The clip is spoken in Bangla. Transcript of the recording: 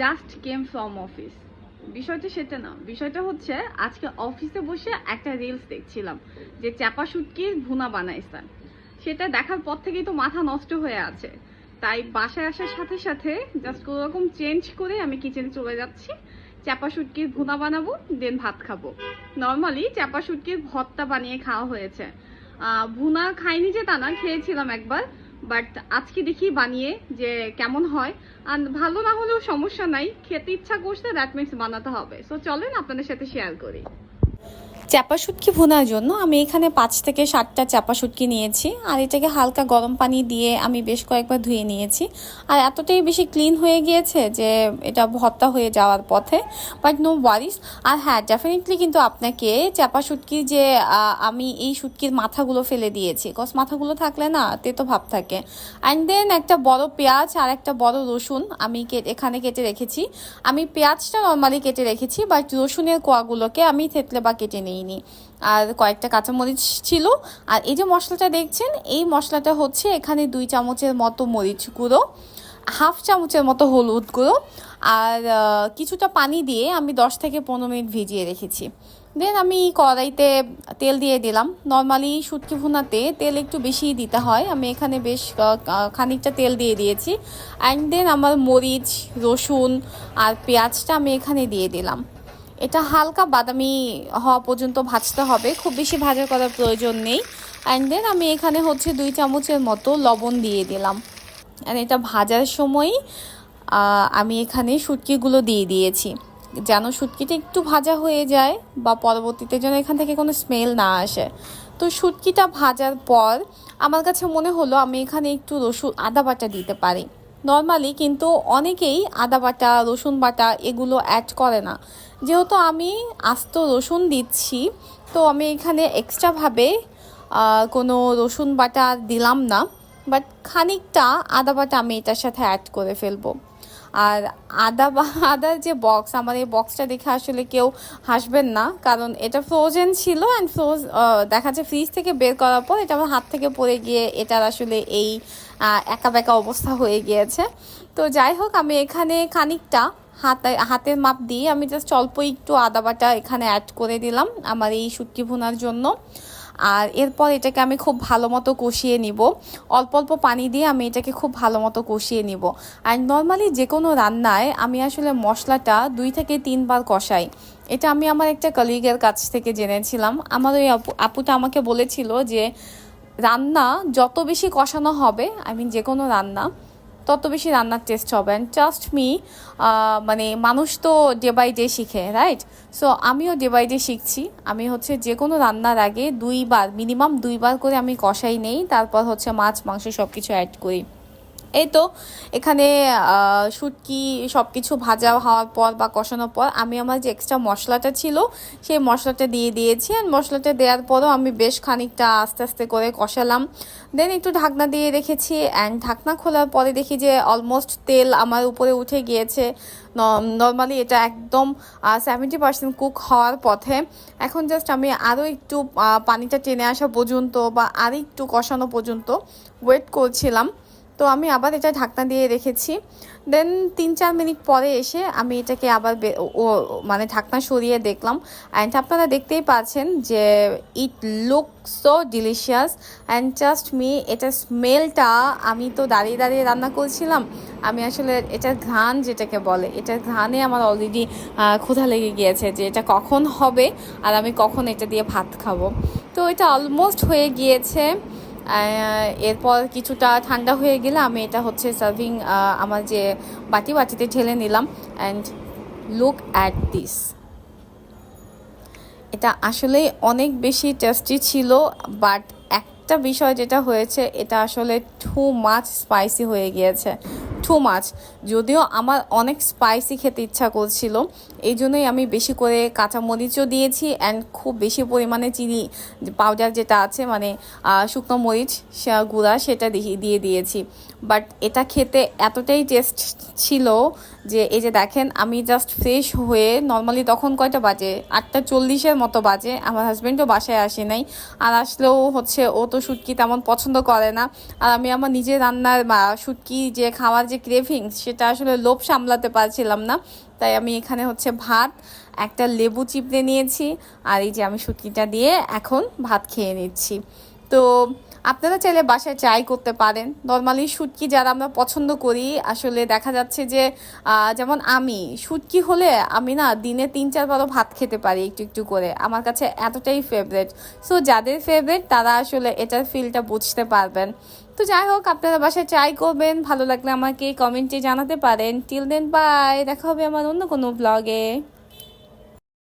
জাস্ট কেম ফ্রম অফিস বিষয়টা সেটা না। বিষয়টা হচ্ছে, আজকে অফিসে বসে একটা রিলস দেখছিলাম, যে চাপা শুটকির ভুনা বানাইছে। সেটা দেখার পর থেকেই তো মাথা নষ্ট হয়ে আছে। তাই বাসায় আসার সাথে সাথে জাস্ট কোনোরকম চেঞ্জ করে আমি কিচেনে চলে যাচ্ছি। চাপা শুটকির ভুনা বানাবো দেন ভাত খাব। নর্মালি চাপা শুটকির ভর্তা বানিয়ে খাওয়া হয়েছে। ভুনা খাইনি যে তা না, খেয়েছিলাম একবার। বাট আজকে দেখি বানিয়ে যে কেমন হয়। আর ভালো না হলেও সমস্যা নাই, খেতে ইচ্ছা করছে দ্যাট মিনস বানাতে হবে। সো চলেন আপনাদের সাথে শেয়ার করি। চাপা শুটকি ভুনার জন্য আমি এখানে পাঁচ থেকে সাতটা চাপা শুটকি নিয়েছি, আর এটাকে হালকা গরম পানি দিয়ে আমি বেশ কয়েকবার ধুয়ে নিয়েছি। আর এতটাই বেশি ক্লিন হয়ে গিয়েছে যে এটা ভর্তা হয়ে যাওয়ার পথে। বাট নো ওয়ারিস। আর হ্যাঁ ডেফিনেটলি কিন্তু আপনাকে চাপা শুটকি যে আমি এই শুটকির মাথাগুলো ফেলে দিয়েছি। কস মাথাগুলো থাকলে না তেতো ভাব থাকে। অ্যান্ড দেন একটা বড় পেঁয়াজ আর একটা বড় রসুন আমি এখানে কেটে রেখেছি। আমি পেঁয়াজটা নর্মালি কেটে রেখেছি, বাট রসুনের কোয়াগুলোকে আমি থেতলে বা কেটে নিইনি। আর কয়েকটা কাঁচামরিচ ছিল। আর এই যে মশলাটা দেখছেন, এই মশলাটা হচ্ছে এখানে দুই চামচের মতো মরিচ গুঁড়ো, হাফ চামচের মতো হলুদ গুঁড়ো, আর কিছুটা পানি দিয়ে আমি দশ থেকে পনেরো মিনিট ভিজিয়ে রেখেছি। দেন আমি কড়াইতে তেল দিয়ে দিলাম। নর্মালি শুটকি ভুনাতে তেল একটু বেশিই দিতে হয়। আমি এখানে বেশ খানিকটা তেল দিয়ে দিয়েছি। অ্যান্ড দেন আমার মরিচ, রসুন আর পেঁয়াজটা আমি এখানে দিয়ে দিলাম। এটা হালকা বাদামি হওয়া পর্যন্ত ভাজতে হবে। খুব বেশি ভাজা করার প্রয়োজন নেই। অ্যান্ড দেন আমি এখানে হচ্ছে দুই চামচের মতো লবণ দিয়ে দিলাম। অ্যান্ড এটা ভাজার সময় আমি এখানে শুটকিগুলো দিয়ে দিয়েছি। যেন শুটকিটা একটু ভাজা হয়ে যায় বা পরবর্তীতে যেন এখান থেকে কোনো স্মেল না আসে। তো শুটকিটা ভাজার পর, আমার কাছে মনে হলো আমি এখানে একটু রসুন, আদা বাটা দিতে পারি। নর্মালি কিন্তু অনেকেই আদা বাটা, রসুন বাটা এগুলো অ্যাড করে না। যেহেতু আমি আস্ত রসুন দিচ্ছি, তো আমি এখানে এক্সট্রাভাবে কোনো রসুন বাটা দিলাম না বাট খানিকটা আদা বাটা আমি এটার সাথে অ্যাড করে ফেলব। আর আদা আদার যে বক্স আমার এই বক্সটা দেখে আসলে কেউ হাসবেন না, কারণ এটা ফ্রোজেন ছিল অ্যান্ড ফ্রোজ দেখা যায় ফ্রিজ থেকে বের করার পর এটা আমার হাত থেকে পড়ে গিয়ে এটার আসলে এই একা বেকা অবস্থা হয়ে গিয়েছে। তো যাই হোক, আমি এখানে খানিকটা হাতে, হাতের মাপ দিয়ে আমি জাস্ট অল্প একটু আদা বাটা এখানে অ্যাড করে দিলাম আমার এই শুটকি ভুনার জন্য। আর এরপর এটাকে আমি খুব ভালো মতো কষিয়ে নিব। অল্প অল্প পানি দিয়ে আমি এটাকে খুব ভালো মতো কষিয়ে নিব। আর নর্মালি যে কোনো রান্নায় আমি আসলে মশলাটা দুই থেকে তিনবার কষাই। এটা আমি আমার একটা কলিগের কাছ থেকে জেনেছিলাম। আমার ওই আপু, আপুটা আমাকে বলেছিল যে, রান্না যত বেশি কষানো হবে আই মিন যে কোনো রান্না তত বেশি রান্নার টেস্ট হবে। অ্যান্ড ট্রাস্ট মি মানে মানুষ তো ডে বাই ডে শিখে রাইট সো আমিও ডে বাই ডে শিখছি। আমি হচ্ছে যে কোনো রান্নার আগে দুইবার মিনিমাম দুইবার করে আমি কষাই নেই। তারপর হচ্ছে মাছ, মাংস সব কিছু অ্যাড করি। এই তো, এখানে শুটকি সব কিছু ভাজা হওয়ার পর বা কষানোর পর আমি আমার যে এক্সট্রা মশলাটা ছিল, সেই মশলাটা দিয়ে দিয়েছি আর মশলাটা দেওয়ার পরও আমি বেশ খানিকটা আস্তে আস্তে করে কষালাম। দেন একটু ঢাকনা দিয়ে রেখেছি অ্যান্ড ঢাকনা খোলার পরে দেখি যে অলমোস্ট তেল আমার উপরে উঠে গিয়েছে। নর্মালি এটা একদম সেভেন্টি পার্সেন্ট কুক হওয়ার পথে। এখন জাস্ট আমি আরও একটু পানিটা টেনে আসা পর্যন্ত বা আর একটু কষানো পর্যন্ত ওয়েট করছিলাম। তো আমি আবার এটা ঢাকনা দিয়ে রেখেছি। দেন তিন চার মিনিট পরে এসে আমি এটাকে আবার ও মানে ঢাকনা সরিয়ে দেখলাম। অ্যান্ড আপনারা দেখতেই পাচ্ছেন যে it look so delicious and just me এটা স্মেলটা আমি তো দাঁড়িয়ে দাঁড়িয়ে রান্না করছিলাম। আমি আসলে এটার ঘ্রাণ যেটাকে বলে, এটার ঘ্রাণে আমার অলরেডি ক্ষুধা লেগে গিয়েছে যে এটা কখন হবে আর আমি কখন এটা দিয়ে ভাত খাব। তো এটা অলমোস্ট হয়ে গিয়েছে। এরপর কিছুটা ঠান্ডা হয়ে গেলে আমি এটা হচ্ছে সার্ভিং আমার যে বাটি বাটিতে ঢেলে নিলাম অ্যান্ড লুক অ্যাট দিস এটা আসলে অনেক বেশি টেস্টি ছিল বাট একটা বিষয় যেটা হয়েছে, এটা আসলে টু মাছ স্পাইসি হয়ে গিয়েছে। টু মাছ যদিও আমার অনেক স্পাইসি খেতে ইচ্ছা করছিল, এই জন্যই আমি বেশি করে কাঁচামরিচও দিয়েছি অ্যান্ড খুব বেশি পরিমাণে চিনি পাউডার যেটা আছে মানে শুকনো মরিচ, সে- গুঁড়া সেটা দিয়ে দিয়ে দিয়েছি। বাট এটা খেতে এতটাই টেস্ট ছিল যে, এই যে দেখেন আমি জাস্ট ফ্রেশ হয়ে নর্মালি তখন কয়টা বাজে? আটটা চল্লিশের মতো বাজে, আমার হাজব্যান্ডও বাসায় আসে নাই। আর আসলেও হচ্ছে ও তো শুটকি তেমন পছন্দ করে না। আর আমি আমার নিজের রান্নার শুটকি যে খাওয়ার যে ক্রেভিংস সেটা আসলে লোভ সামলাতে পারছিলাম না। তাই আমি এখানে হচ্ছে ভাত, একটা লেবু চিপড়ে নিয়েছি, আর এই যে আমি শুটকিটা দিয়ে এখন ভাত খেয়ে নিচ্ছি। তো আপনারা চাইলে বাসায় ট্রাই করতে পারেন। নর্মালি শুটকি যারা আমরা পছন্দ করি, আসলে দেখা যাচ্ছে যে যেমন আমি, শুটকি হলে আমি না দিনে তিন চারবারও ভাত খেতে পারি একটু একটু করে। আমার কাছে এতটাই ফেভারেট সো যাদের ফেভারেট তারা আসলে এটার ফিলটা বুঝতে পারবেন। তো যাই হোক, আপনারা বাসায় ট্রাই করবেন। ভালো লাগলে আমাকে কমেন্টে জানাতে পারেন। টিল দেন বাই দেখা হবে আমার অন্য কোনো ব্লগে